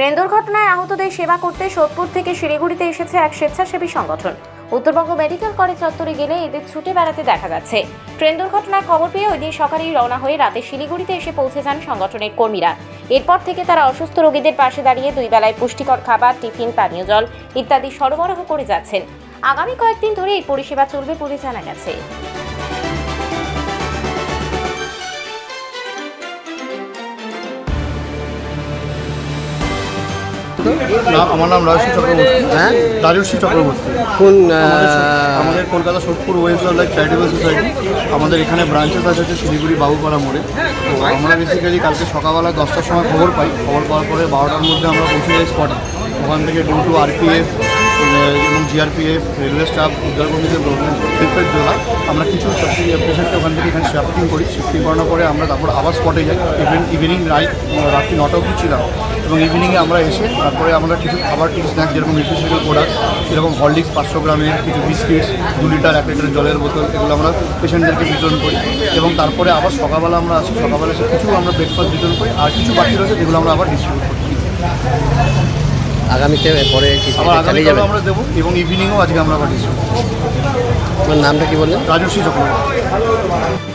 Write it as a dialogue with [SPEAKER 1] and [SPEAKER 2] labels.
[SPEAKER 1] Train দুর্ঘটনায় আহতদের সেবা করতে সোদপুর থেকে শিলিগুড়িতে এসেছে এক স্বেচ্ছাসেবী সংগঠন। উত্তরবঙ্গ মেডিকেল কলেজ চত্বরে গেলে এদের ছুটে বেড়াতে দেখা যাচ্ছে। ট্রেন দুর্ঘটনার খবর পেয়ে ওই দিন সকালেই রওনা হয়ে রাতে শিলিগুড়িতে এসে পৌঁছে যান সংগঠনের কর্মীরা। এরপর থেকে তারা অসুস্থ রোগীদের পাশে দাঁড়িয়ে দুই বেলায় পুষ্টিকর খাবার, টিফিন, পানীয় জল ইত্যাদি সরবরাহ করে যাচ্ছেন। আগামী কয়েকদিন ধরে এই পরিষেবা চলবে বলে জানা গেছে।
[SPEAKER 2] না আমার নাম রাজস্বী চক্রবর্তী।
[SPEAKER 3] হ্যাঁ?
[SPEAKER 2] রাজস্বী চক্রবর্তী।
[SPEAKER 3] কোন
[SPEAKER 2] আমাদের Kolkata Sodepur West Life charitable society. আমাদের এখানে ব্রাঞ্চেস আছে হচ্ছে শিলিগুড়ি বাবুপাড়া মোড়ে। তো আমরা বেসিক্যালি কালকে সকালবেলা দশটার সময় খবর পাই। খবর পাওয়ার পরে বারোটার মধ্যে আমরা পৌঁছে যাই স্পটে ওখান থেকে ডু টু আরপিএফ এবং জিআরপিএফ রেলওয়ে স্টাফ উদ্ধারকর্মীদের হেল্পের জন্য আমরা কিছু পেশেন্টকে ওখান থেকে এখানে শিফটিং করি। শিফটিং করানোর পরে আমরা তারপর আবার স্পটে যাই। ইভেন ইভিনিং রাইট রাত্রি নটা অবধি ছিলাম। এবং ইভিনিংয়ে আমরা এসে তারপরে আমরা কিছু খাবার কিছু স্ন্যাক্স যেরকম নিউট্রিশনাল প্রোডাক্ট যেরকম হরলিক্স পাঁচশো গ্রামের কিছু বিস্কিটস দু লিটার এক লিটার জলের বোতল এগুলো আমরা পেশেন্টদেরকে বিতরণ করি। এবং তারপরে আবার সকালবেলা আমরা আসি সকালবেলা এসে কিছু আমরা ব্রেকফাস্ট বিতরণ করি আর কিছু বাকি রয়েছে যেগুলো আমরা আবার ডিস্ট্রিবিউট করি
[SPEAKER 3] আগামীতে পরে
[SPEAKER 2] আবার আগামীকালও আমরা দেবো এবং ইভিনিংও আজকে আমরা আবার ডিস্ট্রিবিউট
[SPEAKER 3] নামটা কি বললেন
[SPEAKER 2] রাজস্বী চক্রবর্তী।